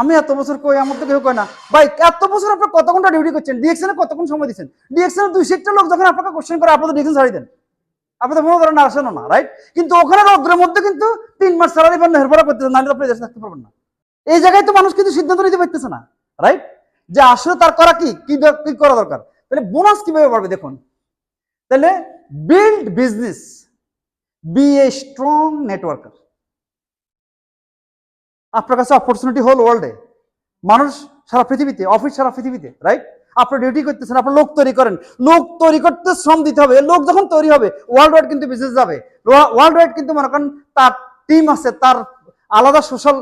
আমি এত বছর কই, আমার তো কেউ কয় না। ভাই, এত বছর আপনি কত ঘণ্টা ডিউটি করছেন ডিএক্সএনে কতক্ষণ সময় দিচ্ছেন? ডিএক্সএনে দুই সেক্টর লোক যখন আপনাকে কোশ্চেন করে আপনাদের ডিএক্সএন ছাড়ি দেন। আপনি তো মনে করেন আসেন না রাইট কিন্তু ওখানে রৌদ্রের মধ্যে কিন্তু তিন মাস স্যালারি পান হেরফারা করতেছেন, নাহলে আপনি দেশে থাকতে পারবেন না। এই জায়গায় তো মানুষ কিন্তু সিদ্ধান্ত নিতে পারতেছে না রাইট যে আসলে তার করা কি কি করা দরকার? তাহলে বোনাস কীভাবে বাড়বে দেখুন? তাহলে build business be a strong networker আপনার কাছে অপরচুনিটি হোল ওয়ার্ল্ডে মানুষ সারা পৃথিবীতে অফিস সারা পৃথিবীতে রাইট আপনি ডিউটি করতেছেন, আপনার লোক তৈরি করেন। লোক তৈরি করতে শ্রম দিতে হবে। লোক যখন তৈরি হবে ওয়ার্ল্ড ওয়াইড কিন্তু বিজনেস যাবে। ওয়ার্ল্ড ওয়াইড কিন্তু মনে করেন তার টিম আছে, তার আলাদা সোশ্যাল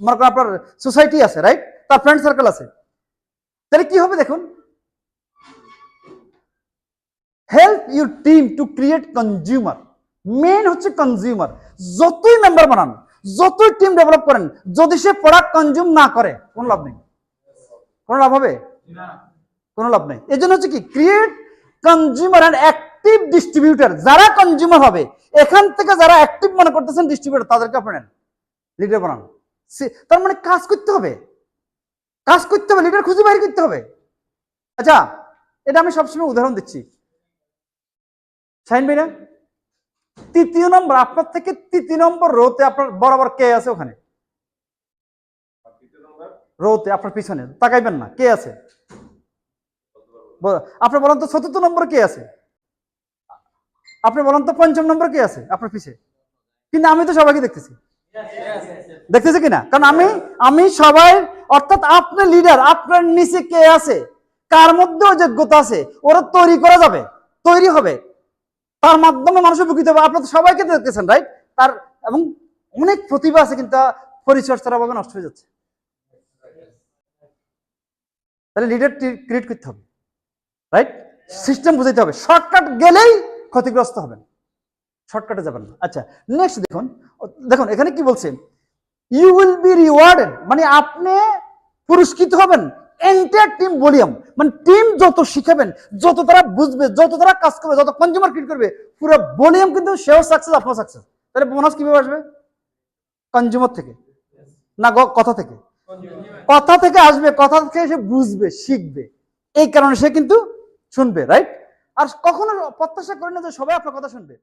মনে করেন আপনার সোসাইটি আছে রাইট তার ফ্রেন্ড সার্কেল আছে। তাহলে কি হবে দেখুন? Help your team to create consumer main হচ্ছে কনজিউমার যতই মেম্বার বানান যতই টিম ডেভেলপ করেন, যদি সে প্রোডাক্ট কনজিউম না করে, কোনো লাভ নেই। কোনো লাভ হবে? কোনো লাভ নেই। এই জন্য হচ্ছে কি create consumer and active distributor যারা কনজিউমার হবে, এখান থেকে যারা অ্যাক্টিভ মনে করতেছেন ডিস্ট্রিবিউটার তাদেরকে আপনি নেন। লিডার বানান। তার মানে কাজ করতে হবে। কাজ করতে হবে লিডার খুঁজে বাইর করতে হবে। আচ্ছা এটা আমি সবসময় উদাহরণ দিচ্ছি। শাহিন ভাই না তৃতীয় নম্বর, আপনার থেকে তৃতীয় নম্বর রোতে আপনার বরাবর কে আছে ওখানে? রোতে, আপনার পিছনে, তাকাইবেন না, কে আছে? আপনি বলেন তো চতুর্থ নম্বর কে আছে? আপনি বলেন তো পঞ্চম নম্বর কে আছে আপনার পিছে? কিন্তু আমি তো সবাইকে দেখতেছি। দেখতেছি কিনা? কারণ আমি আমি সবাই, অর্থাৎ আপনার লিডার আপনার নিচে কে আছে? কার মধ্যেও যোগ্যতা আছে? ওরা তৈরি করা যাবে, তৈরি হবে। তার মাধ্যমে মানুষ উপকৃত হবে। আপনার সবাইকে দেখতেছেন রাইট তার এবং অনেক প্রতিভা আছে, কিন্তু তা পরিচর্যার অভাবে নষ্ট হয়ে যাচ্ছে। তাহলে লিডার ক্রিয়েট করতে হবে রাইট সিস্টেম বুঝাইতে হবে। শর্টকাট গেলেই ক্ষতিগ্রস্ত হবেন। শর্টকাটে যাবেন না। আচ্ছা নেক্সট দেখুন দেখুন, এখানে কি বলছে? ইউ উইল বি রিওয়ার্ডেড মানে আপনি পুরস্কৃত হবেন। এন্টায়ার টিম ভলিউম মানে টিম যত শিখাবেন, যত তারা বুঝবে, যত তারা কাজ করবে, যত কনজিউমার ক্রিয়েট করবে, পুরো ভলিউম কিন্তু সেও সাকসেস আপনার সাকসেস তাহলে বোনাস কীভাবে আসবে? কনজিউমার থেকে? না কথা থেকে? কথা থেকে আসবে, কথা থেকে সে বুঝবে, শিখবে। এই কারণে সে কিন্তু শুনবে রাইট আর কখনো প্রত্যাশা করে না যে সবাই আপনার কথা শুনবে।